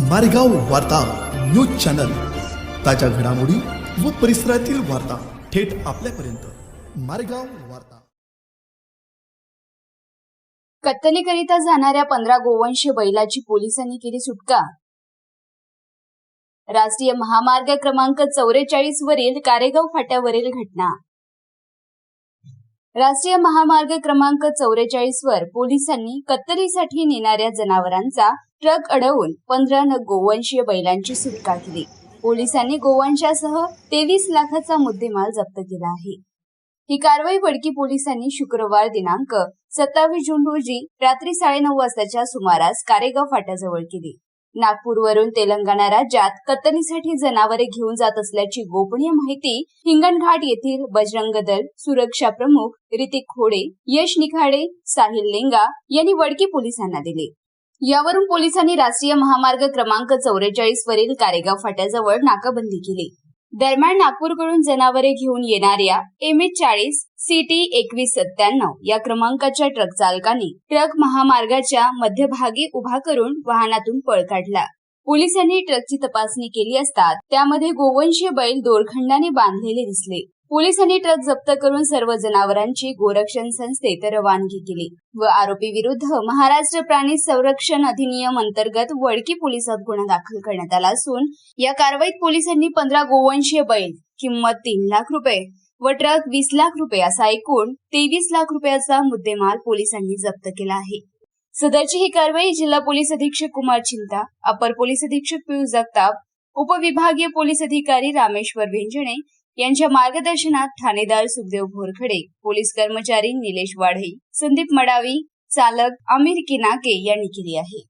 मारेगाव वार्ता news channel. ताज्या घडामोडी व परिसरातील वार्ता थेट आपल्यापर्यंत. मारेगाव वार्ता. कत्तलीकरिता जाणाऱ्या पंधरा गोवंश बैलाची पोलिसांनी केली सुटका. राष्ट्रीय महामार्ग क्रमांक चौवेचाळीस वरील कारेगाव फाट्यावरील घटना. राष्ट्रीय महामार्ग क्रमांक चौवेचाळीस वर पोलिसांनी कत्तलीसाठी नेणाऱ्या जनावरांचा ट्रक अडवून पंधरा नग गोवंशीय बैलांची सुटका केली पोलिसांनी गोवंशासह तेवीस लाखाचा मुद्देमाल जप्त केला आहे. ही कारवाई बडकी पोलिसांनी शुक्रवार दिनांक सत्तावीस जून रोजी रात्री साडेनऊ वाजताच्या सुमारास कारेगाव फाट्याजवळ केली. नागपूरवरून तेलंगणा राज्यात कत्तलीसाठी जनावरे घेऊन जात असल्याची गोपनीय माहिती हिंगणघाट येथील बजरंग दल सुरक्षा प्रमुख ऋतिक खोडे यश निखाडे साहिल लेंगा यांनी वडकी पोलिसांना दिले. यावरून पोलिसांनी राष्ट्रीय महामार्ग क्रमांक चौवेचाळीस वरील कारेगाव फाट्याजवळ नाकाबंदी केली. दरम्यान नागपूरकडून जनावरे घेऊन येणाऱ्या एम एच चाळीस सीटी एकवीस सत्त्याण्णव या क्रमांकाच्या ट्रक चालकाने ट्रक महामार्गाच्या मध्यभागी उभा करून वाहनातून पळ काढला. पोलिसांनी ट्रकची तपासणी केली असता त्यामध्ये गोवंशीय बैल दोरखंडाने बांधलेले दिसले. पोलिसांनी ट्रक जप्त करून सर्व जनावरांची गोरक्षण संस्थेत रवानगी केली व आरोपी विरुद्ध महाराष्ट्र प्राणी संरक्षण अधिनियम अंतर्गत वडकी पोलिसात गुन्हा दाखल करण्यात आला असून या कारवाईत पोलिसांनी पंधरा गोवंशीय बैल किंमत तीन लाख रुपये व ट्रक वीस लाख रुपये असा एकूण तेवीस लाख रुपयाचा मुद्देमाल पोलिसांनी जप्त केला आहे. सदरची ही कारवाई जिल्हा पोलीस अधीक्षक कुमार चिंता अपर पोलीस अधीक्षक पियुष जगताप उपविभागीय पोलीस अधिकारी रामेश्वर भेंजणे यांच्या मार्गदर्शनात ठाणेदार सुखदेव भोरखडे पोलीस कर्मचारी निलेश वाढई संदीप मडावी चालक आमिर किनाके यांनी केली आहे.